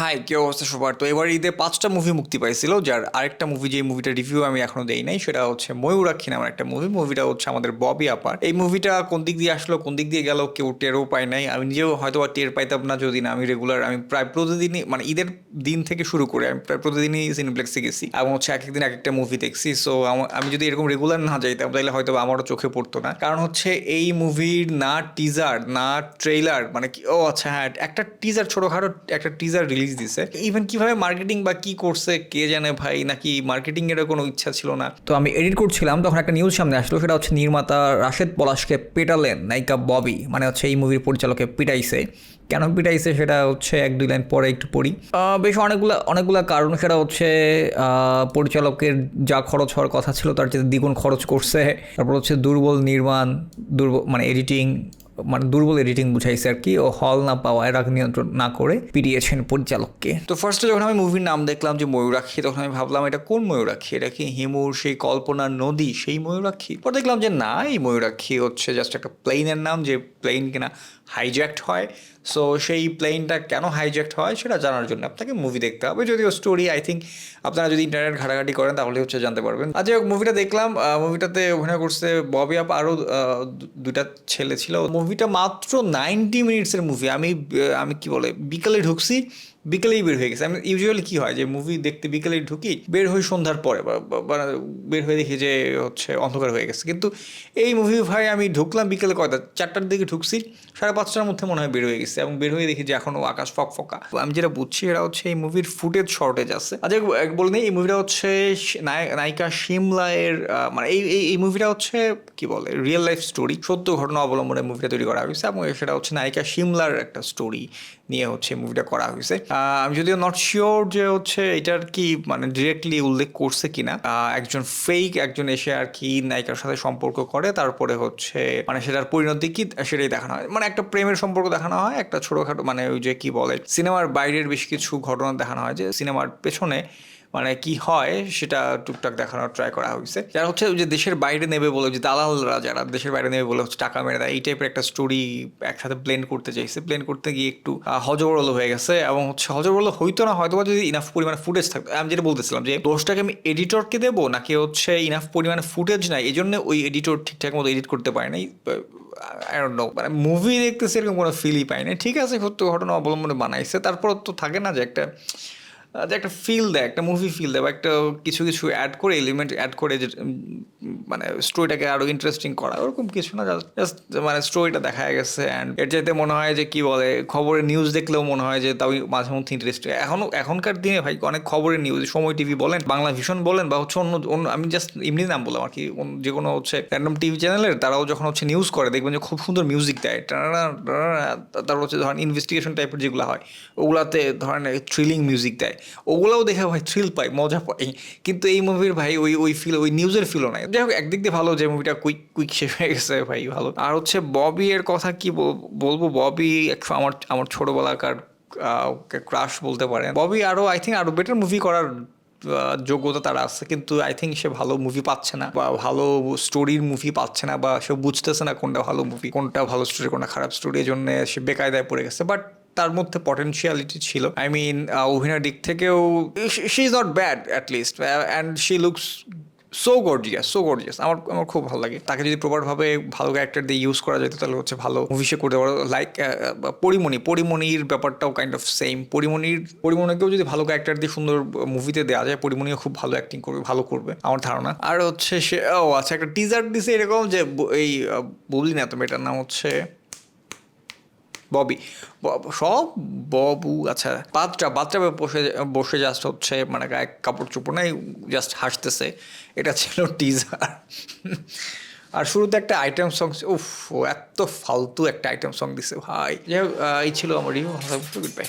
High, কি অবস্থা সবার? তো এবার ঈদে পাঁচটা মুভি মুক্তি পাইছিল, যার আরেকটা মুভি যে মুভিটা রিভিউ আমি এখনও দেই নাই, সেটা হচ্ছে ময়ূরাক্ষী নামের একটা মুভি মুভিটা হচ্ছে আমাদের ববি আপার। এই মুভিটা কোন দিক দিয়ে আসলো, কোন দিক দিয়ে গেল, কেউ টেরও পায় নাই। আমি নিজেও হয়তো বা টের পাইতাম না যদি না, আমি রেগুলার আমি প্রায় প্রতিদিনই মানে ঈদের দিন থেকে শুরু করে, আমি প্রায় প্রতিদিনই সিনেপ্লেক্সে গেছি। এবং হচ্ছে এক একদিন এক একটা মুভি দেখছি সো আমি যদি এরকম রেগুলার না যাইতাম তাহলে হয়তো আমারও চোখে পড়তো না। কারণ হচ্ছে এই মুভির না টিজার না ট্রেইলার মানে কি ও আচ্ছা হ্যাঁ একটা টিজার ছোটোখাটো, একটা টিজার রিলিজ দিছে। ইভেন কীভাবে মার্কেটিং বা কি করছে, কে জানে ভাই, নাকি মার্কেটিং এর কোনো ইচ্ছা ছিল না। তো আমি এডিট করছিলাম, তখন একটা নিউজ সামনে আসলো, সেটা হচ্ছে নির্মাতা রাশেদ পলাশকে পেটালেন নায়িকা ববি মানে হচ্ছে এই মুভির পরিচালকে পিটাইছে। কেন পিটাইছে সেটা হচ্ছে এক দুই লাইন পরে একটু পড়ি। বেশ অনেকগুলো অনেকগুলো কারণ, সেটা হচ্ছে পরিচালকের যা খরচ হওয়ার কথা ছিল, তার চেয়ে দ্বিগুণ খরচ করছে, তারপর হচ্ছে দুর্বল নির্মাণ দুর্বল মানে এডিটিং মানে দুর্বল এডিটিং বুঝাইছে আর কি, ও হল না পাওয়া এর আগে নিয়ন্ত্রণ না করে পিটিয়েছেন পরিচালককে। তো ফার্স্টে যখন আমি মুভির নাম দেখলাম যে ময়ূরাক্ষী, তখন আমি ভাবলাম, এটা কোন ময়ূরাক্ষী? এটা কি হিমুর সেই কল্পনার নদী, সেই ময়ূরাক্ষী? পর দেখলাম যে না, এই ময়ূরাক্ষী হচ্ছে জাস্ট একটা প্লেনের নাম, যে প্লেন কিনা হাইজ্যাক্ট হয়। সো সেই প্লেনটা কেন হাইজ্যাক্ট হয় সেটা জানার জন্য আপনাকে মুভি দেখতে হবে। যদিও স্টোরি আই থিঙ্ক আপনারা যদি ইন্টারনেট ঘাটাঘাটি করেন, তাহলে হচ্ছে জানতে পারবেন। আজ মুভিটা দেখলাম। মুভিটাতে অভিনয় করছে ববি আপ, আরও দুটা ছেলে ছিল। মুভিটা মাত্র নাইনটি মিনিটসের মুভি আমি আমি কি বলে বিকালে ঢুকছি বিকেলেই বের হয়ে গেছে। আমি ইউজুয়ালি কি হয় যে মুভি দেখতে বিকেলেই ঢুকি, বের হই সন্ধ্যার পরে, বা- বের হয়ে দেখি যে, হচ্ছে অন্ধকার হয়ে গেছে। কিন্তু এই মুভি ভাই আমি ঢুকলাম বিকেলে কয়টা, চারটার দিকে ঢুকছি, সাড়ে পাঁচটার মধ্যে মনে হয় বের হয়ে গেছে। এবং বের হয়ে দেখি যে এখনও আকাশ ফক ফকা। আমি যেটা বুঝছি এটা হচ্ছে এই মুভির ফুটেজ শর্টেজ আছে। আচ্ছা এক বলে নেই, এই মুভিটা হচ্ছে নায়িকা শিমলা এর মানে এই, এই- মুভিটা হচ্ছে কি বলে রিয়েল লাইফ স্টোরি সত্য ঘটনা অবলম্বনে মুভিটা তৈরি করা হয়েছে। এবং সেটা হচ্ছে নায়িকা শিমলার একটা স্টোরি নিয়ে হচ্ছে মুভিটা করা হয়েছে। আমি যদিও নট শিওর যে হচ্ছে এটার কি মানে ডিরেক্টলি উল্লেখ করছে কিনা। একজন ফেক একজন এসে আর কি নায়িকার সাথে সম্পর্ক করে, তারপরে হচ্ছে মানে সেটার পরিণতি কি সেটাই দেখানো হয়। মানে একটা প্রেমের সম্পর্ক দেখানো হয়, একটা ছোটোখাটো মানে ওই যে কি বলে, সিনেমার বাইরের বেশ কিছু ঘটনা দেখানো হয় যে সিনেমার পেছনে মানে কি হয় সেটা টুকটাক দেখানোর ট্রাই করা হয়েছে যারা হচ্ছে যে দেশের বাইরে নেবে বলে যে দালালরা যারা দেশের বাইরে নেবে বলে হচ্ছে টাকা মেরে দেয়, এই টাইপের একটা স্টোরি একসাথে প্লেন করতে চাইছে। প্লেন করতে গিয়ে একটু হজবরল হয়ে গেছে এবং হচ্ছে হজবরল হইতো না হয়তো যদি ইনাফ পরিমাণে ফুটেজ থাকতো। আমি যেটা বলতেছিলাম যে, দোষটাকে আমি এডিটরকে দেবো নাকি হচ্ছে ইনাফ পরিমাণে ফুটেজ নাই? এই জন্য ওই এডিটর ঠিকঠাক মতো এডিট করতে পারে নাই। মানে মুভি দেখতেছে এরকম কোনো ফিলই পাই না ঠিক আছে, সত্য ঘটনা অবলম্বনে বানাইছে। তারপর তো থাকে না যে একটা যে একটা ফিল দেয়, একটা মুভি ফিল দেয় বা একটা কিছু কিছু অ্যাড করে এলিমেন্ট অ্যাড করে যে মানে স্টোরিটাকে আরও ইন্টারেস্টিং করা, ওরকম কিছু না জাস্ট মানে স্টোরিটা দেখা গেছে অ্যান্ড এর চাইতে মনে হয় যে কি বলে, খবরের নিউজ দেখলেও মনে হয় যে তাও মাঝে মধ্যে ইন্টারেস্ট এখনও এখনকার দিনে ভাই অনেক খবরের নিউজ সময় টিভি বলেন, বাংলা ভীষণ বলেন বা হচ্ছে অন্য অন্য, আমি জাস্ট এমনি নাম বললাম আর কি যে কোনো হচ্ছে র্যান্ডম টিভি চ্যানেলের তারাও যখন হচ্ছে নিউজ করে, দেখবেন যে খুব সুন্দর মিউজিক দেয় তারপর হচ্ছে ধরেন ইনভেস্টিগেশন টাইপের যেগুলো হয়, ওগুলাতে ধরেন থ্রিলিং মিউজিক দেয়। ওগুলাও দেখে ভাই থ্রিল পাই, মজা পাই। কিন্তু এই মুভির ভাই ওই ওই ফিল ওই নিউজের ফিলও নাই। যাই হোক, একদিক দিয়ে ভালো যে মুভিটা কুইক কুইক শেষ হয়ে গেছে ভাই, ভালো। আর হচ্ছে ববি এর কথা কি বল- বলব? ববি আমার আমার ছোটবেলাকার ক্রাশ বলতে পারেন। ববি আরও আই থিঙ্ক আরও বেটার মুভি করার যোগ্যতা তারা আছে। কিন্তু আই থিঙ্ক সে ভালো মুভি পাচ্ছে না, বা ভালো স্টোরির মুভি পাচ্ছে না, বা সে বুঝতেছে না কোনটা ভালো মুভি কোনটা ভালো স্টোরি কোনটা খারাপ স্টোরি এই জন্য সে বেকায়দায় পড়ে গেছে। বাট তার মধ্যে পটেনশিয়ালিটি ছিল। আই মিন অভিনয়ের দিক থেকেও she is not bad at least and she looks so gorgeous so gorgeous আমার আমার খুব ভালো লাগে। তাকে যদি প্রপারভাবে ভালো ক্যারেক্টার দিয়ে ইউজ করা যেত, তাহলে হচ্ছে ভালো। মুভি সে করতে পারো লাইক পরিমণি, পরিমণির ব্যাপারটাও কাইন্ড অফ সেম পরিমণির, পরিমণিকেও যদি ভালো ক্যারেক্টার দিয়ে সুন্দর মুভিতে দেওয়া যায়, পরিমণিও খুব ভালো অ্যাক্টিং করবে, ভালো করবে, আমার ধারণা। আর হচ্ছে সে, ও আচ্ছা একটা টিজার দিছে এরকম যে, এই বললি না তুমি এটার নাম হচ্ছে ববি। সব ববু আচ্ছা বাচ্চা বাচ্চা বসে বসে জাস্ট হচ্ছে মানে গায়ে কাপড় চোপড় নাই জাস্ট হাসতেছে। এটা ছিল টিজার আর শুরুতে একটা আইটেম সং উফ এত ফালতু একটা আইটেম সং দিছে, ভাই। যাই হোক এই ছিল আমার রিভিউ গুড বাই